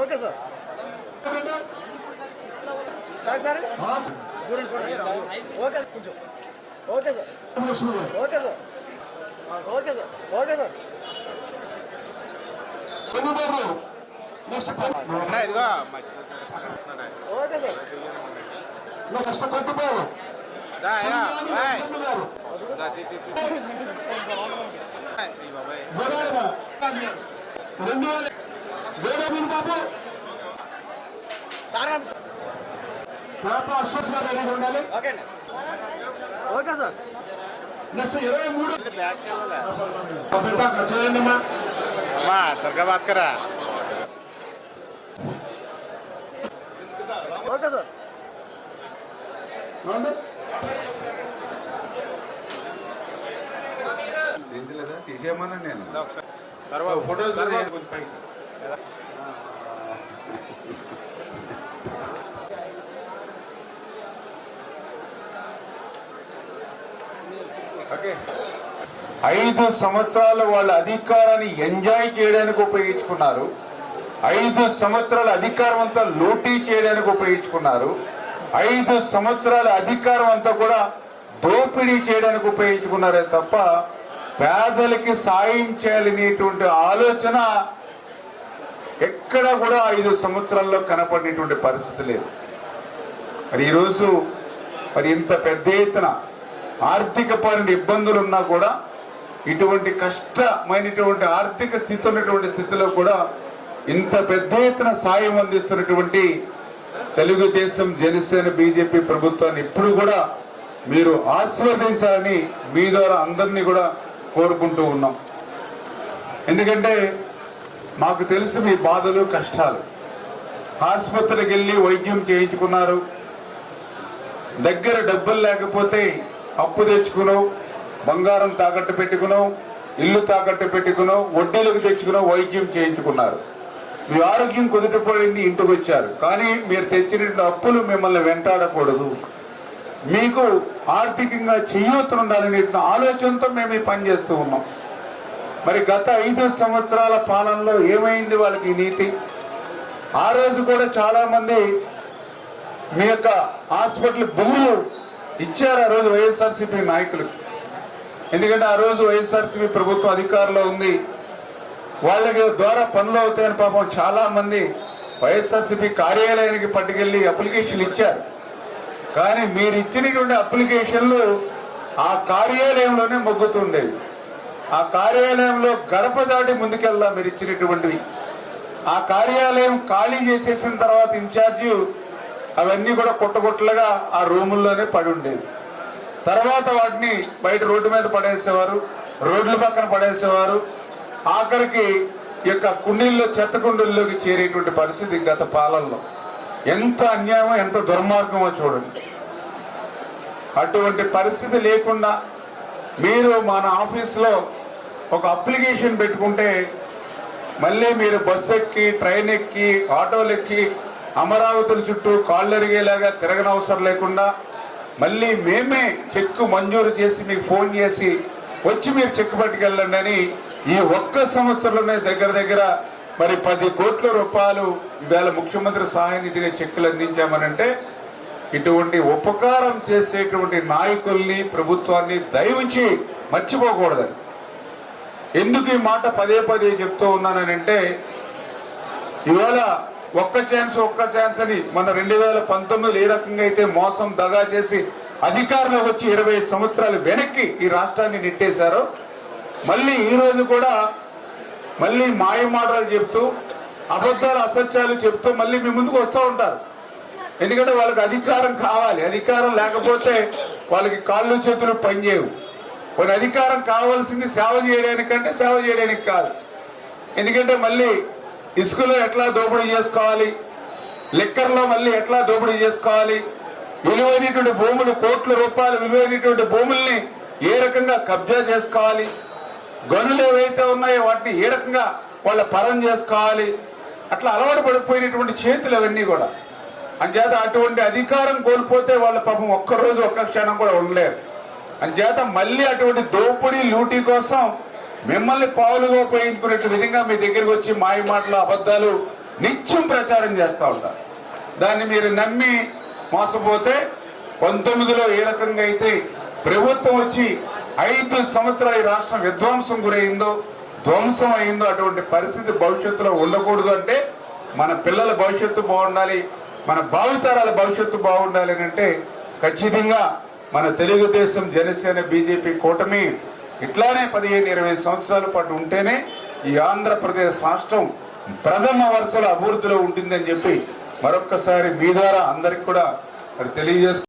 Okay sir. Sir చూడండి చూడండి. Okay sir కొంచెం. Okay sir. Okay sir. Okay sir. Okay sir. Sir. రెండు వేల బాబు. సార్ పేప అశ్వస్ గారు రెడీగా ఉండాలి. Okay sir. నెక్స్ట్ ఇరవై మూడు. అమ్మా దుర్గా భాస్కరా ఓకే సార్. తీసేయమన్నా నేను. ఫోటోస్ పైకి. ఐదు సంవత్సరాలు వాళ్ళ అధికారాన్ని ఎంజాయ్ చేయడానికి ఉపయోగించుకున్నారు. ఐదు సంవత్సరాల అధికారం అంతా లూటీ చేయడానికి ఉపయోగించుకున్నారు. ఐదు సంవత్సరాల అధికారం అంతా కూడా దోపిడీ చేయడానికి ఉపయోగించుకున్నారే తప్ప పేదలకి సాయం చేయాలనేటువంటి ఆలోచన ఎక్కడ కూడా ఐదు సంవత్సరాల్లో కనపడినటువంటి పరిస్థితి లేదు. మరి ఈరోజు మరి ఇంత పెద్ద ఎత్తున ఆర్థిక పరమైన ఇబ్బందులు ఉన్నా కూడా ఇటువంటి కష్టమైనటువంటి ఆర్థిక స్థితి ఉన్నటువంటి స్థితిలో కూడా ఇంత పెద్ద ఎత్తున సాయం అందిస్తున్నటువంటి తెలుగుదేశం జనసేన బీజేపీ ప్రభుత్వాన్ని ఇప్పుడు కూడా మీరు ఆస్వాదించాలని మీ ద్వారా అందరినీ కూడా కోరుకుంటూ ఉన్నాం. ఎందుకంటే మాకు తెలుసు మీ బాధలు కష్టాలు. ఆసుపత్రికి వెళ్ళి వైద్యం చేయించుకున్నారు. దగ్గర డబ్బులు లేకపోతే అప్పు తెచ్చుకున్నావు బంగారం తాకట్టు పెట్టుకున్నావు ఇల్లు తాకట్టు పెట్టుకున్నావు వడ్డీలకు తెచ్చుకున్నావు వైద్యం చేయించుకున్నారు. మీ ఆరోగ్యం కుదుటపడింది ఇంటికి వచ్చారు. కానీ మీరు తెచ్చిన అప్పులు మిమ్మల్ని వెంటాడకూడదు. మీకు ఆర్థికంగా చేయూతనుండాలనే ఆలోచనతో మేము ఈ పని చేస్తూ ఉన్నాం. మరి గత ఐదు సంవత్సరాల పాలనలో ఏమైంది వాళ్ళకి నీతి? ఆ రోజు కూడా చాలామంది మీ యొక్క హాస్పిటల్ భూములు ఇచ్చారు ఆ రోజు వైఎస్ఆర్సీపీ నాయకులు. ఎందుకంటే ఆ రోజు వైఎస్ఆర్సీపీ ప్రభుత్వం అధికారంలో ఉంది. వాళ్ళకి ద్వారా పనులు అవుతాయని పాపం చాలా మంది వైఎస్ఆర్సీపీ కార్యాలయానికి పట్టుకెళ్ళి అప్లికేషన్లు ఇచ్చారు. కానీ మీరు ఇచ్చినటువంటి అప్లికేషన్లు ఆ కార్యాలయంలోనే మొగ్గుతుండేవి. ఆ కార్యాలయంలో గడప దాటి ముందుకెళ్ళా మీరు ఇచ్చినటువంటివి ఆ కార్యాలయం ఖాళీ చేసేసిన తర్వాత ఇన్ఛార్జి అవన్నీ కూడా కొట్టగొట్టలుగా ఆ రూముల్లోనే పడి ఉండేవి తర్వాత వాటిని బయట రోడ్డు మీద పడేసేవారు రోడ్ల పక్కన పడేసేవారు. ఆఖరికి యొక్క కుండీల్లో చెత్త కుండీల్లోకి చేరేటువంటి పరిస్థితి గత పాలనలో. ఎంత అన్యాయమో ఎంత దుర్మార్గమో చూడండి. అటువంటి పరిస్థితి లేకుండా మీరు మన ఆఫీస్లో ఒక అప్లికేషన్ పెట్టుకుంటే మళ్ళీ మీరు బస్సు ఎక్కి ట్రైన్ ఎక్కి ఆటోలు ఎక్కి అమరావతుల చుట్టూ కాళ్ళు ఎరిగేలాగా తిరగనవసరం లేకుండా మళ్ళీ మేమే చెక్కు మంజూరు చేసి మీకు ఫోన్ చేసి వచ్చి మీరు చెక్కు పట్టుకెళ్ళండి అని ఈ ఒక్క సంవత్సరంలోనే దగ్గర దగ్గర మరి పది కోట్ల రూపాయలు ఇవాళ ముఖ్యమంత్రి సహాయ నిధిగా చెక్కులు అందించామనంటే ఇటువంటి ఉపకారం చేసేటువంటి నాయకుల్ని ప్రభుత్వాన్ని దయవించి మర్చిపోకూడదని. ఎందుకు ఈ మాట పదే పదే చెప్తూ ఉన్నానంటే ఇవాళ ఒక్క ఛాన్స్ ఒక్క ఛాన్స్ అని మన రెండు వేల పంతొమ్మిదిలో ఏ రకంగా అయితే మోసం దగా చేసి అధికారంలో వచ్చి ఇరవై సంవత్సరాలు వెనక్కి ఈ రాష్ట్రాన్ని నెట్టేశారో. మళ్ళీ ఈ రోజు కూడా మళ్ళీ మాయ మాటలు చెప్తూ అబద్ధాలు అసత్యాలు చెప్తూ మళ్ళీ మీ ముందుకు వస్తూ ఉంటారు. ఎందుకంటే వాళ్ళకి అధికారం కావాలి. అధికారం లేకపోతే వాళ్ళకి కాళ్ళు చేతులు పనిచేయవు. కొన్ని అధికారం కావాల్సింది సేవ చేయడానికంటే సేవ చేయడానికి కాదు. ఎందుకంటే మళ్ళీ ఇసుకలో ఎట్లా దోపిడీ చేసుకోవాలి? లిక్కర్లో మళ్ళీ ఎట్లా దోపిడీ చేసుకోవాలి? విలువైనటువంటి భూములు కోట్ల రూపాయలు విలువైనటువంటి భూముల్ని ఏ రకంగా కబ్జా చేసుకోవాలి? గనులు ఏవైతే ఉన్నాయో వాటిని ఏ రకంగా వాళ్ళ పరం చేసుకోవాలి? అట్లా అలవాటు పడిపోయినటువంటి చేతులు అవన్నీ కూడా. అంచేత అటువంటి అధికారం కోల్పోతే వాళ్ళ పాపం ఒక్క రోజు ఒక్క క్షణం కూడా ఉండలేరు. అంచేత మళ్ళీ అటువంటి దోపిడీ లూటీ కోసం మిమ్మల్ని పావులుగా ఉపయోగించుకునే విధంగా మీ దగ్గరికి వచ్చి మాయ మాటలు అబద్ధాలు నిత్యం ప్రచారం చేస్తూ ఉంటారు. దాన్ని మీరు నమ్మి మోసపోతే పంతొమ్మిదిలో ఏ రకంగా అయితే ప్రభుత్వం వచ్చి ఐదు సంవత్సరాలు ఈ రాష్ట్రం విధ్వంసం గురైందో ధ్వంసం అయిందో అటువంటి పరిస్థితి భవిష్యత్తులో ఉండకూడదు అంటే మన పిల్లల భవిష్యత్తు బాగుండాలి మన భావితరాల భవిష్యత్తు బాగుండాలి అని అంటే ఖచ్చితంగా మన తెలుగుదేశం జనసేన బీజేపీ కూటమి ఇట్లానే పదిహేను ఇరవై సంవత్సరాల పాటు ఉంటేనే ఈ ఆంధ్రప్రదేశ్ రాష్ట్రం ప్రథమ వరుసలో అభివృద్ధిలో ఉంటుందని చెప్పి మరొక్కసారి మీ ద్వారా అందరికి కూడా అది తెలియజేస్తూ